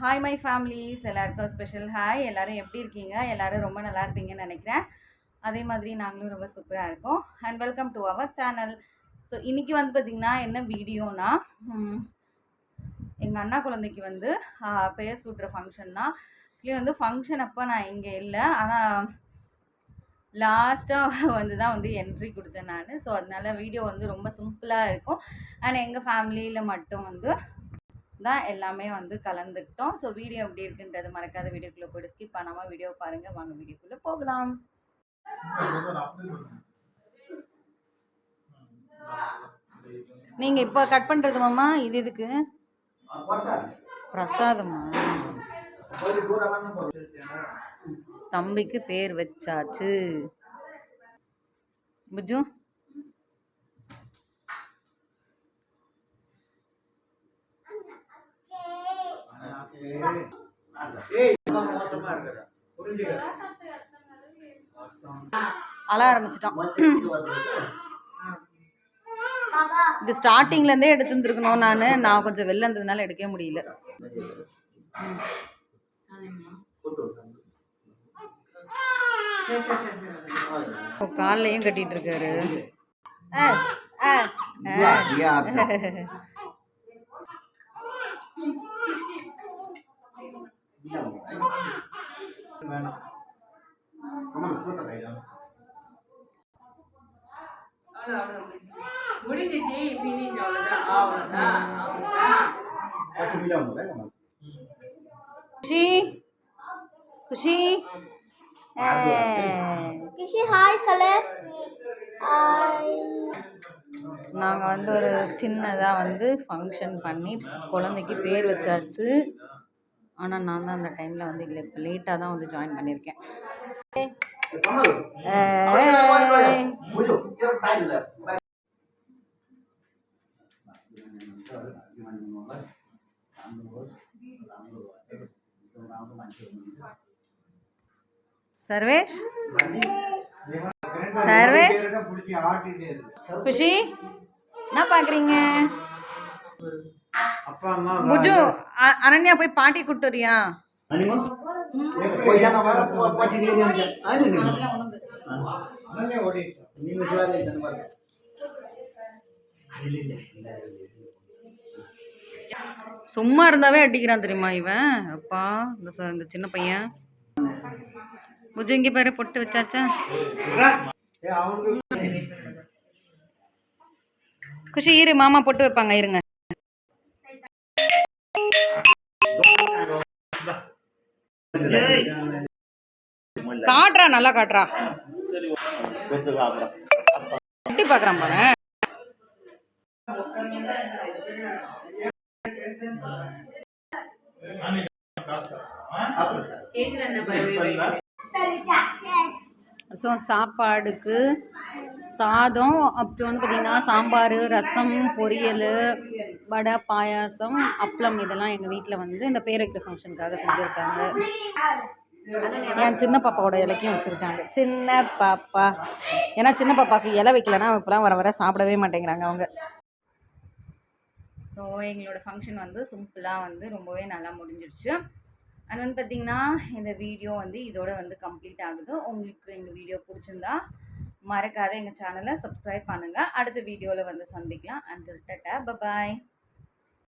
Hi my families எல்லாருக்கும் special hi எல்லோரும் எப்படி இருக்கீங்க? எல்லோரும் ரொம்ப நல்லா இருப்பீங்கன்னு நினைக்கிறேன். அதே மாதிரி நாங்களும் ரொம்ப சூப்பராக இருக்கோம். And welcome to our channel so இன்றைக்கி வந்து பார்த்திங்கன்னா என்ன வீடியோனா எங்கள் அண்ணா குழந்தைக்கு வந்து பெயர் சூட்டுற ஃபங்க்ஷன் தான் ஆக்சுவலி வந்து ஃபங்க்ஷன் அப்போ நான் இங்கே இல்லை. ஆனால் லாஸ்ட்டாக வந்து தான் வந்து என்ட்ரி கொடுத்தேன் நான். ஸோ அதனால வீடியோ வந்து ரொம்ப சிம்பிளாக இருக்கும். அண்ட் எங்கள் ஃபேமிலியில் மட்டும் வந்து தான் எல்லாமே வந்து கலந்துக்கிட்டோம். ஸோ வீடியோ எப்படி இருக்குன்றது மறக்காத வீடியோக்குள்ளே போய்ட்டு ஸ்கிப் பண்ணாமல் வீடியோ பாருங்கள் வாங்க வீடியோக்குள்ளே போகலாம். நீங்கள் இப்போ கட் பண்ணுறது மாமா? இது இதுக்கு பிரசாதமா? தம்பிக்கு பேர் வச்சாச்சு. புஜு? அழ ஆரம்பிச்சிட்டோம். இது ஸ்டார்டிங்லேருந்தே எடுத்துருந்துருக்கணும் நான். நான் கொஞ்சம் வெளில இருந்ததுனால எடுக்கவே முடியல. இப்போ கால்லையும் கட்டிட்டு இருக்காரு. ஆ. முடிஞ்சிச்சு. குஷி. குஷி. கிஷி ஹாய் சொல்லு. நாங்கள் வந்து ஒரு சின்னதாக வந்து ஃபங்க்ஷன் பண்ணி குழந்தைக்கு பேர் வச்சாச்சு. ஆனால் நான் தான் அந்த டைமில் வந்து இல்லை. இப்போ லேட்டாக தான் வந்து ஜாயின் பண்ணியிருக்கேன். சர்வேஷ்? சர்வேஷ்? குஷி என்ன பார்க்குறீங்க புஜு அனன்யா போய் பாட்டி கூட்டுறியா சும்மா இருந்தாவே அடிக்கிறான் தெரியுமா இவன்? அப்பா இந்த சின்ன பையன். புஜு இங்கே பேரு பொட்டு வச்சாச்சா? குஷி இரு மாமா பொட்டு வைப்பாங்க இருங்க. காட்டுறா நல்லா காட்டுறா எப்படி பார்க்குறான் பாரு. ஸோ சாப்பாடுக்கு சாதம் அப்புறம் வந்து பார்த்திங்கன்னா சாம்பார் ரசம் பொரியல் வடை பாயாசம் அப்பளம் இதெல்லாம் எங்கள் வீட்டில் வந்து இந்த பேர் வைக்கிற ஃபங்க்ஷனுக்காக செஞ்சுருக்காங்க. என் சின்ன பாப்பாவோட இலைக்கும் வச்சுருக்காங்க. சின்ன பாப்பா. ஏன்னா சின்ன பாப்பாவுக்கு இலை வைக்கலன்னா இப்போலாம் வர வர சாப்பிடவே மாட்டேங்கிறாங்க அவங்க. ஸோ எங்களோட ஃபங்க்ஷன் வந்து சிம்பிளாக வந்து ரொம்பவே நல்லா முடிஞ்சிடுச்சு. அது வந்து பார்த்திங்கன்னா இந்த வீடியோ வந்து இதோட வந்து கம்ப்ளீட் ஆகுது. உங்களுக்கு எங்கள் வீடியோ பிடிச்சிருந்தா மறக்காத எங்கள் சேனலை சப்ஸ்கிரைப் பண்ணுங்கள் அடுத்த வீடியோவில் வந்து சந்திக்கலாம். And ta-ta bye bye